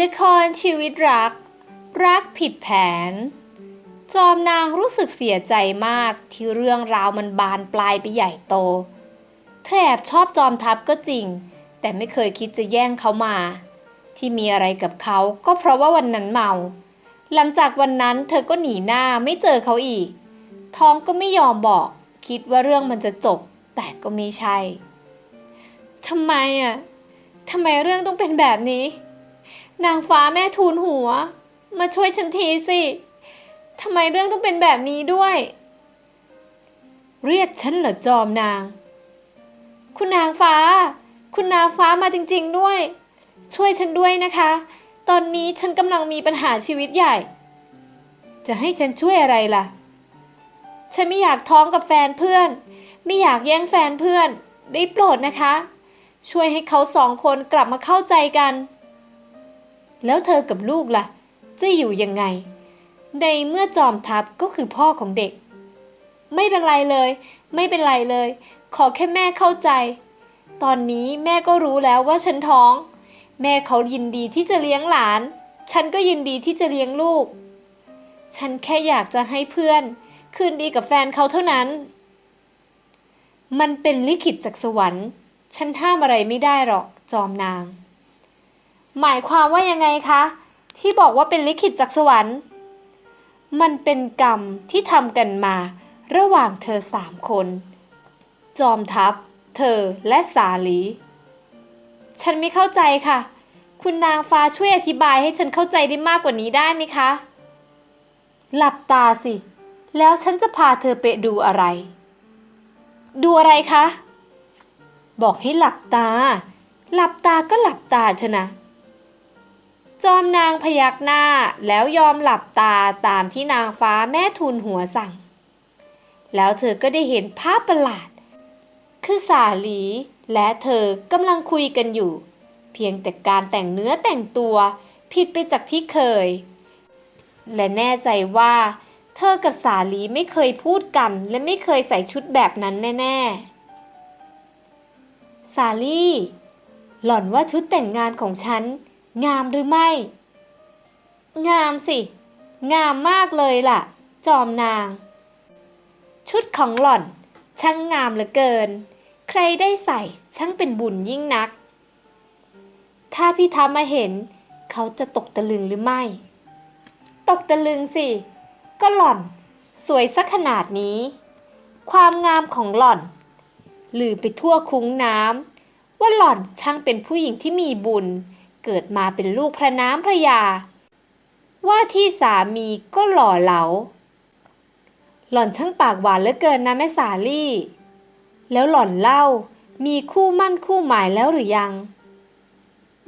ละครชีวิตรัก รักผิดแผน จอมนางรู้สึกเสียใจมากที่เรื่องราวมันบานปลายไปใหญ่โตเธอแอบชอบจอมทัพก็จริง แต่ไม่เคยคิดจะแย่งเขามา ที่มีอะไรกับเขาก็เพราะว่าวันนั้นเมา หลังจากวันนั้นเธอก็หนีหน้าไม่เจอเขาอีก ท้องก็ไม่ยอมบอก คิดว่าเรื่องมันจะจบ แต่ก็ไม่ใช่ทำไมอะทำไมเรื่องต้องเป็นแบบนี้ นางฟ้าแม่ทูลหัว มาช่วยฉันทีสิทำไมเรื่องต้องเป็นแบบนี้ด้วย เรียกฉันเหรอจอมนาง คุณนางฟ้า คุณนางฟ้ามาจริง ๆด้วย ช่วยฉันด้วยนะคะ ตอนนี้ฉันกำลังมีปัญหาชีวิตใหญ่ จะให้ฉันช่วยอะไรล่ะ ฉันไม่อยากท้องกับแฟนเพื่อน ไม่อยากแย่งแฟนเพื่อน ได้โปรดนะคะ ช่วยให้เขาสองคนกลับมาเข้าใจกัน แล้วเธอกับลูกล่ะ จะอยู่ยังไง ในเมื่อจอมทัพก็คือพ่อของเด็ก ไม่เป็นไรเลย ไม่เป็นไรเลย ขอแค่แม่เข้าใจ ตอนนี้แม่ก็รู้แล้วว่าฉันท้อง แม่เขายินดีที่จะเลี้ยงหลาน ฉันก็ยินดีที่จะเลี้ยงลูก ฉันแค่อยากจะให้เพื่อน คืนดีกับแฟนเขาเท่านั้น มันเป็นลิขิตจากสวรรค์ ฉันห้ามอะไรไม่ได้หรอก จอมนาง หมายความว่ายังไงคะ ที่บอกว่าเป็นลิขิตจากสวรรค์ มันเป็นกรรมที่ทำกันมา ระหว่างเธอสามคน จอมทัพ เธอและสาลี ฉันไม่เข้าใจค่ะ คุณนางฟ้าช่วยอธิบายให้ฉันเข้าใจได้มากกว่านี้ได้ไหมคะ หลับตาสิ แล้วฉันจะพาเธอไปดูอะไร ดูอะไรคะ บอกให้หลับตา หลับตาก็หลับตาเถอะนะ จอมนางพยักหน้าแล้วยอมหลับตาตามที่นางฟ้าแม่ทูลหัวสั่ง แล้วเธอก็ได้เห็นภาพประหลาด คือสาลีและเธอกำลังคุยกันอยู่ เพียงแต่การแต่งเนื้อแต่งตัวผิดไปจากที่เคย และแน่ใจว่า เธอกับสาลีไม่เคยพูดกัน และไม่เคยใส่ชุดแบบนั้นแน่ๆ สาลีหล่อนว่าชุดแต่งงานของฉัน งามหรือไม่ งามสิ งามมากเลยล่ะ จอมนาง ชุดของหล่อนช่างงามเหลือเกิน ใครได้ใส่ช่างเป็นบุญยิ่งนัก ถ้าพี่ทัพมาเห็น เขาจะตกตะลึงหรือไม่ ตกตะลึงสิ ก็หล่อน สวยสักขนาดนี้ ความงามของหล่อนลือไปทั่วคุ้งน้ำว่าหล่อนช่างเป็นผู้หญิงที่มีบุญ เกิดมาเป็นลูกพระน้ำพระยา ว่าที่สามีก็หล่อเหลา หล่อนช่างปากหวานเหลือเกินนะแม่สาลี่ แล้วหล่อนเล่ามีคู่มั่นคู่หมายแล้วหรือยัง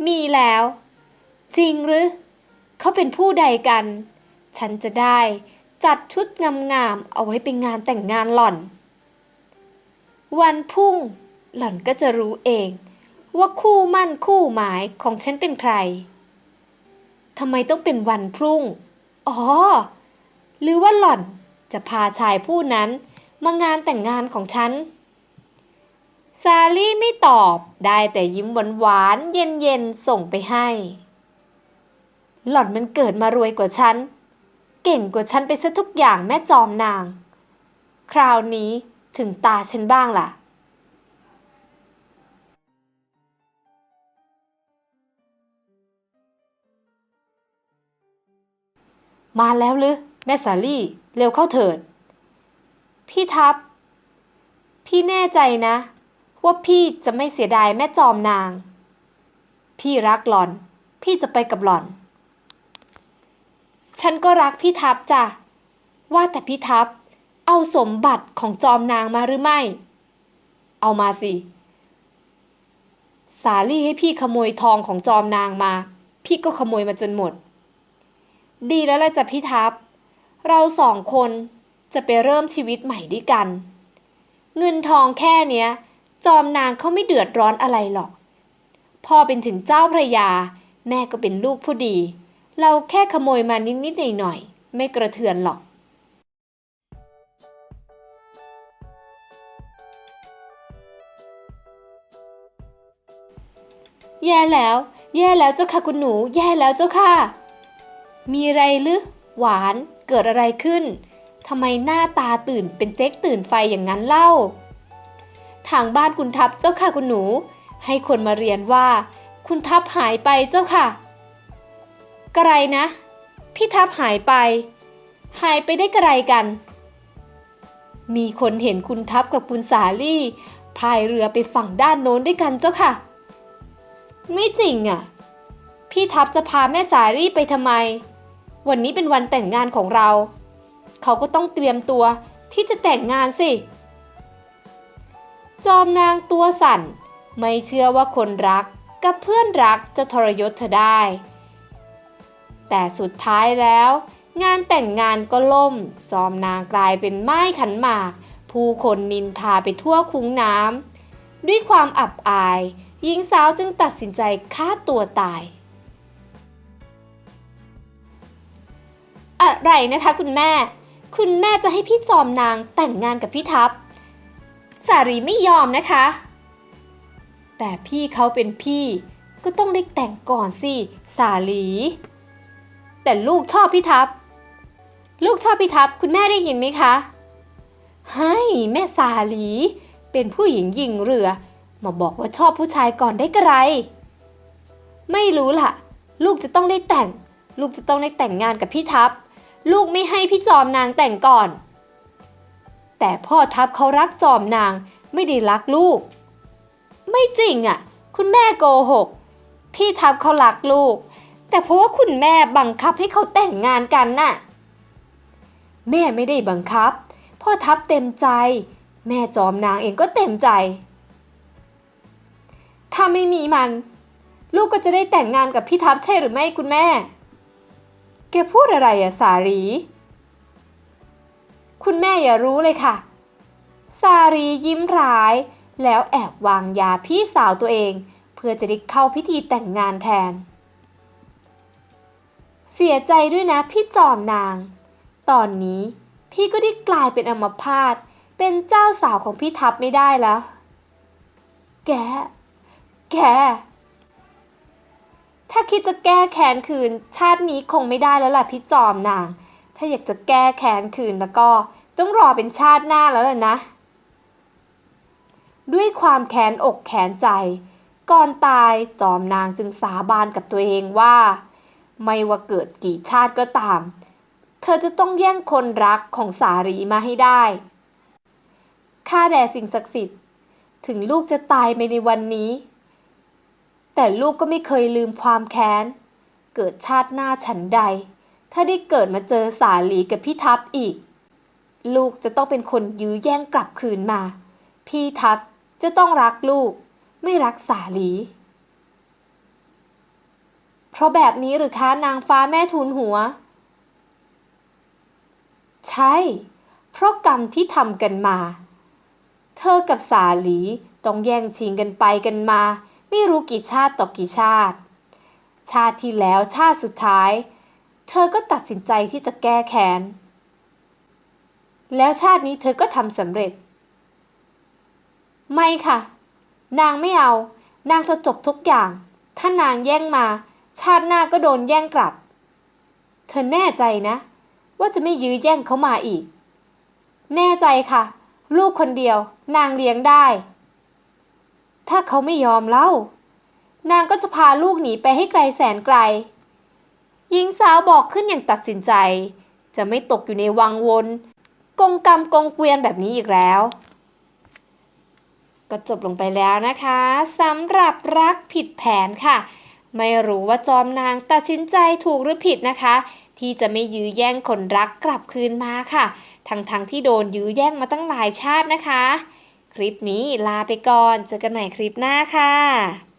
มีแล้ว จริงหรือ เขาเป็นผู้ใดกัน ฉันจะได้จัดชุดงามๆเอาไว้เป็นงานแต่งงานหล่อน วันพุ่งหล่อนก็จะรู้เอง ว่าคู่มั่นคู่หมายของฉันเป็นใครทำไมต้องเป็นวันพรุ่ง อ๋อ หรือว่าหล่อนจะพาชายผู้นั้นมางานแต่งงานของฉัน ซาลี่ไม่ตอบได้แต่ยิ้มหวานๆเย็นๆส่งไปให้ หล่อนมันเกิดมารวยกว่าฉัน เก่งกว่าฉันไปซะทุกอย่างแม่จอมนาง คราวนี้ถึงตาฉันบ้างล่ะ มาแล้วหรือแม่สาลี่ เร็วเข้าเถิด พี่ทัพพี่แน่ใจนะ ว่าพี่จะไม่เสียดายแม่จอมนาง พี่รักหล่อน พี่จะไปกับหล่อน ฉันก็รักพี่ทัพจ้ะ ว่าแต่พี่ทัพเอาสมบัติของจอมนางมาหรือไม่ เอามาสิ สาลี่ให้พี่ขโมยทองของจอมนางมา พี่ก็ขโมยมาจนหมด ดีแล้วละจ้ะพี่ทัพเราสองคนจะไปเริ่มชีวิตใหม่ด้วยกัน เงินทองแค่เนี้ย จอมนางเขาไม่เดือดร้อนอะไรหรอก พ่อเป็นถึงเจ้าพระยา แม่ก็เป็นลูกผู้ดี เราแค่ขโมยมานิดๆหน่อยๆไม่กระเทือนหรอกแย่แล้ว แย่แล้วเจ้าค่ะคุณหนู แย่แล้วเจ้าค่ะ มีอะไรหรือหวานเกิดอะไรขึ้นทำไมหน้าตาตื่นเป็นเจ๊กตื่นไฟอย่างนั้นเล่า ทางบ้านคุณทัพเจ้าค่ะคุณหนู ให้คนมาเรียนว่า คุณทัพหายไปเจ้าค่ะ กระไรนะ พี่ทัพหายไป หายไปได้กระไรกัน มีคนเห็นคุณทัพกับคุณสาลี่พายเรือไปฝั่งด้านโน้นด้วยกันเจ้าค่ะ ไม่จริงอะ พี่ทัพจะพาแม่สาลี่ไปทำไม วันนี้เป็นวันแต่งงานของเรา เขาก็ต้องเตรียมตัวที่จะแต่งงานสิ จอมนางตัวสั่น ไม่เชื่อว่าคนรักกับเพื่อนรักจะทรยศเธอได้ แต่สุดท้ายแล้ว งานแต่งงานก็ล่ม จอมนางกลายเป็นไม้ขันหมาก ผู้คนนินทาไปทั่วคุ้งน้ำด้วยความอับอาย หญิงสาวจึงตัดสินใจฆ่าตัวตาย ไรนะคะคุณแม่ คุณแม่จะให้พี่จอมนางแต่งงานกับพี่ทัพ สารีไม่ยอมนะคะ แต่พี่เขาเป็นพี่ก็ต้องได้แต่งก่อนสิ สาลี แต่ลูกชอบพี่ทัพ ลูกชอบพี่ทัพ คุณแม่ได้ยินไหมคะ ให้แม่สาลี เป็นผู้หญิงยิงเรือ มาบอกว่าชอบผู้ชายก่อนได้กระไร ไม่รู้ล่ะ ลูกจะต้องได้แต่ง ลูกจะต้องได้แต่งงานกับพี่ทัพ ลูกไม่ให้พี่จอมนางแต่งก่อน แต่พ่อทัพเขารักจอมนางไม่ได้รักลูก ไม่จริงอะ คุณแม่โกหก พี่ทัพเขารักลูก แต่เพราะว่าคุณแม่บังคับให้เขาแต่งงานกันน่ะ แม่ไม่ได้บังคับ พ่อทัพเต็มใจ แม่จอมนางเองก็เต็มใจ ถ้าไม่มีมัน ลูกก็จะได้แต่งงานกับพี่ทัพใช่หรือไม่คุณแม่ แกพูดอะไรอะสารี คุณแม่อย่ารู้เลยค่ะ สารียิ้มร้าย แล้วแอบวางยาพี่สาวตัวเอง เพื่อจะได้เข้าพิธีแต่งงานแทน เสียใจด้วยนะพี่จอมนาง ตอนนี้พี่ก็ได้กลายเป็นอมพาตเป็นเจ้าสาวของพี่ทัพไม่ได้แล้ว แก แก ถ้าคิดจะแก้แค้นคืน ชาตินี้คงไม่ได้แล้วล่ะพี่จอมนาง ถ้าอยากจะแก้แค้นคืนแล้วก็ ต้องรอเป็นชาติหน้าแล้วล่ะนะ ด้วยความแค้นอกแค้นใจ ก่อนตายจอมนางจึงสาบานกับตัวเองว่า ไม่ว่าเกิดกี่ชาติก็ตาม เธอจะต้องแย่งคนรักของสารีมาให้ได้ข้าแด่สิ่งศักดิ์สิทธิ์ ถึงลูกจะตายไปในวันนี้ แต่ลูกก็ไม่เคยลืมความแค้น เกิดชาติหน้าฉันใด ถ้าได้เกิดมาเจอสาลีกับพี่ทัพอีก ลูกจะต้องเป็นคนยื้อแย่งกลับคืนมา พี่ทัพจะต้องรักลูก ไม่รักสาลี เพราะแบบนี้หรือคะนางฟ้าแม่ทูลหัว ใช่ เพราะกรรมที่ทำกันมา เธอกับสาลีต้องแย่งชิงกันไปกันมา ไม่รู้กี่ชาติต่อกี่ชาติ ชาติที่แล้วชาติสุดท้าย เธอก็ตัดสินใจที่จะแก้แค้น แล้วชาตินี้เธอก็ทำสำเร็จ ไม่ค่ะ นางไม่เอา นางจะจบทุกอย่าง ถ้านางแย่งมา ชาติหน้าก็โดนแย่งกลับ เธอแน่ใจนะ ว่าจะไม่ยื้อแย่งเขามาอีก แน่ใจค่ะ ลูกคนเดียวนางเลี้ยงได้ ถ้าเขาไม่ยอมเล่า นางก็จะพาลูกหนีไปให้ไกลแสนไกล หญิงสาวบอกขึ้นอย่างตัดสินใจ จะไม่ตกอยู่ในวังวนกงกรรมกงเกวียนแบบนี้อีกแล้ว ก็จบลงไปแล้วนะคะสำหรับรักผิดแผนค่ะ ไม่รู้ว่าจอมนางตัดสินใจถูกหรือผิดนะคะ ที่จะไม่ยื้อแย่งคนรักกลับคืนมาค่ะ ทั้งๆทที่โดนยื้อแย่งมาตั้งหลายชาตินะคะ คลิปนี้ลาไปก่อน เจอกันใหม่คลิปหน้าค่ะ